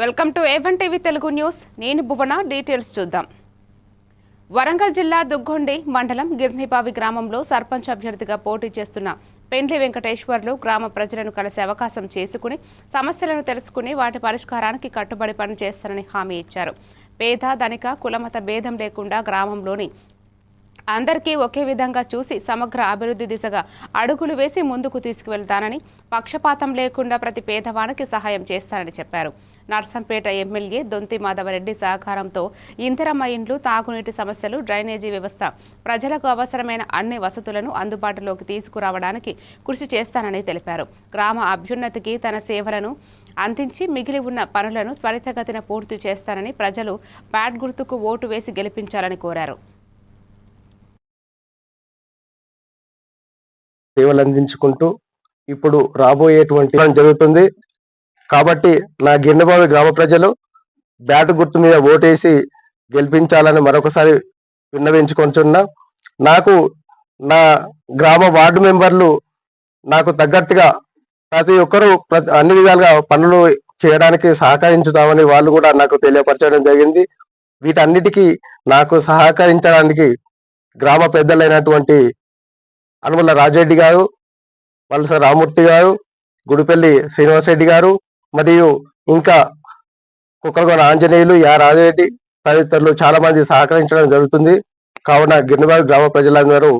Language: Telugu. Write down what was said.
Welcome to A one TV Telugu news. నేను భువన డీటెయిల్స్ చూద్దాం. వరంగల్ జిల్లా దుగ్గొండి మండలం గిర్నిబావి గ్రామంలో సర్పంచ్ అభ్యర్థిగా పోటీ చేస్తున్న పెండ్లి వెంకటేశ్వర్లు గ్రామ ప్రజలను కలిసే అవకాశం చేసుకుని సమస్యలను తెలుసుకుని వాటి పరిష్కారానికి కట్టుబడి పనిచేస్తానని హామీ ఇచ్చారు. పేద ధనిక కులమత భేదం లేకుండా గ్రామంలోని అందరికీ ఒకే విధంగా చూసి సమగ్ర అభివృద్ధి దిశగా అడుగులు వేసి ముందుకు తీసుకువెళ్తానని పక్షపాతం లేకుండా ప్రతి పేదవానికి సహాయం చేస్తానని చెప్పారు. నర్సంపేట ఎమ్మెల్యే దొంతి మాధవరెడ్డి సహకారంతో ఇందిరమ్మ ఇండ్లు తాగునీటి సమస్యలు డ్రైనేజీ వ్యవస్థ ప్రజలకు అవసరమైన అన్ని వసతులను అందుబాటులోకి తీసుకురావడానికి కృషి చేస్తానని తెలిపారు. గ్రామ అభ్యున్నతికి తన సేవలను అందించి మిగిలి ఉన్న పనులను త్వరితగతిన పూర్తి చేస్తానని ప్రజలు బ్యాట్ గుర్తుకు ఓటు వేసి గెలిపించాలని కోరారు. సేవలు అందించుకుంటూ ఇప్పుడు రాబోయేటువంటి జరుగుతుంది. కాబట్టి నా గిన్నెబావి గ్రామ ప్రజలు బ్యాట్ గుర్తు మీద ఓటేసి గెలిపించాలని మరొకసారి విన్నవించుకుంటున్నా. నాకు నా గ్రామ వార్డు మెంబర్లు నాకు తగ్గట్టుగా ప్రతి ఒక్కరూ ప్రతి అన్ని విధాలుగా పనులు చేయడానికి సహకరించుతామని వాళ్ళు కూడా నాకు తెలియపరచడం జరిగింది. వీటన్నిటికీ నాకు సహకరించడానికి గ్రామ పెద్దలైనటువంటి అనుమల రాజరెడ్డి గారు వలస రామూర్తి గారు గుడిపల్లి శ్రీనివాసరెడ్డి గారు మరియు ఇంకా కుక్కలగొండ ఆంజనేయులు యా రాజరెడ్డి తదితరులు చాలా మంది సహకరించడం జరుగుతుంది. కావున గిన్నెబావి గ్రామ ప్రజలందరూ